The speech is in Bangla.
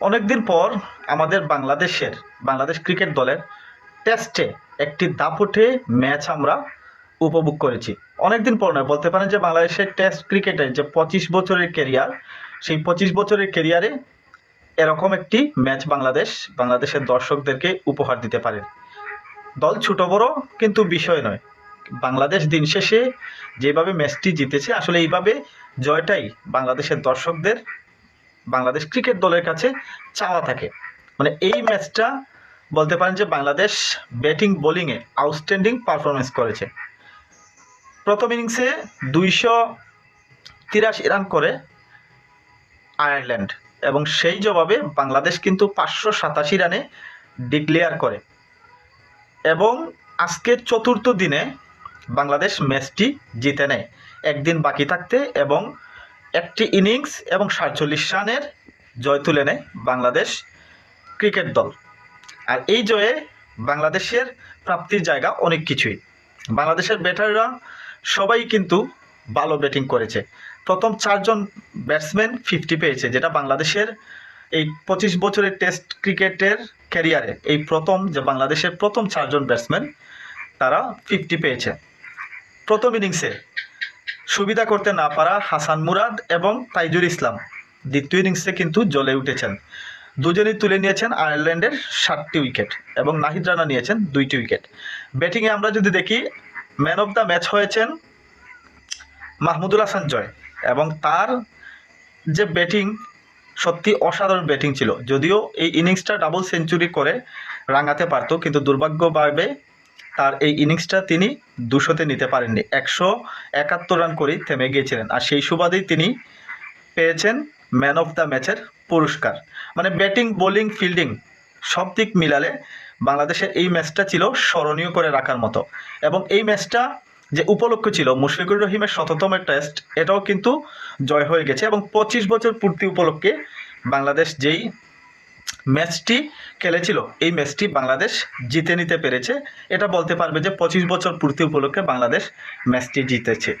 অনেকদিন পর আমাদের বাংলাদেশের, বাংলাদেশ ক্রিকেট দলের টেস্টে একটি দাপুটে ম্যাচ আমরা উপভোগ করেছি। অনেকদিন পর নয়, বলতে পারেন যে বাংলাদেশের টেস্ট ক্রিকেটের যে পঁচিশ বছরের কেরিয়ার সেই পঁচিশ বছরের কেরিয়ারে এরকম একটি ম্যাচ বাংলাদেশ, বাংলাদেশের দর্শকদেরকে উপহার দিতে পারে। দল ছোট বড় কিন্তু বিষয় নয়। বাংলাদেশ দিন শেষে যেভাবে ম্যাচটি জিতেছে, আসলে এইভাবে জয়টাই বাংলাদেশের দর্শকদের বাংলাদেশ ক্রিকেট দলের কাছে চাওয়া থাকে। মানে এই ম্যাচটা বলতে পারেন যে বাংলাদেশ ব্যাটিং, বোলিংয়ে আউটস্ট্যান্ডিং পারফরমেন্স করেছে। প্রথম ইনিংসে দুইশো তিরাশি রান করে আয়ারল্যান্ড এবং সেই জবাবে বাংলাদেশ কিন্তু পাঁচশো সাতাশি রানে ডিক্লেয়ার করে। এবং আজকে চতুর্থ দিনে বাংলাদেশ ম্যাচটি জিতে নেয়। একদিন বাকি থাকতে এবং একটি ইনিংস এবং সাতচল্লিশ রানের জয় তুলে নেয় বাংলাদেশ ক্রিকেট দল। আর এই জয়ে বাংলাদেশের প্রাপ্তির জায়গা অনেক কিছুই। বাংলাদেশের ব্যাটাররা সবাই কিন্তু ভালো ব্যাটিং করেছে। প্রথম চারজন ব্যাটসম্যান ফিফটি পেয়েছে, যেটা বাংলাদেশের এই পঁচিশ বছরের টেস্ট ক্রিকেটের ক্যারিয়ারে এই প্রথম, যে বাংলাদেশের প্রথম চারজন ব্যাটসম্যান, তারা ফিফটি পেয়েছে। প্রথম ইনিংসে সুবিধা করতে না পারা হাসান মুরাদ এবং তাইজুল ইসলাম। দ্বিতীয় ইনিংসে কিন্তু জ্বলে উঠেছেন। দুজনেই তুলে নিয়েছেন আয়ারল্যান্ডের সাতটি উইকেট এবং নাহিদ রানা নিয়েছেন দুইটি উইকেট ব্যাটিংয়ে আমরা যদি দেখি ম্যান অফ দ্য ম্যাচ হয়েছেন মাহমুদুল হাসান জয় এবং তার যে ব্যাটিং সত্যি অসাধারণ ব্যাটিং ছিল। যদিও এই ইনিংসটা ডাবল সেঞ্চুরি করে রাঙাতে পারতো, কিন্তু দুর্ভাগ্যভাবে তার এই ইনিংসটা তিনি দুশোতে নিতে পারেননি। একশো একাত্তর রান করেই থেমে গিয়েছিলেন। আর সেই সুবাদেই তিনি পেয়েছেন ম্যান অফ দ্য ম্যাচের পুরস্কার। মানে ব্যাটিং, বোলিং, ফিল্ডিং সব দিক মিলালে বাংলাদেশের এই ম্যাচটা ছিল স্মরণীয় করে রাখার মতো। এবং এই ম্যাচটা যে উপলক্ষ ছিল মুশফিকুর রহিমের শততম টেস্ট, এটাও কিন্তু জয় হয়ে গেছে এবং পঁচিশ বছর পূর্তি উপলক্ষে বাংলাদেশ যেই ম্যাচটি খেলেছিল। এই ম্যাচটি বাংলাদেশ জিতে নিতে পেরেছে। এটা বলতে পারবে যে পঁচিশ বছর পূর্তি উপলক্ষে বাংলাদেশ ম্যাচটি জিতেছে।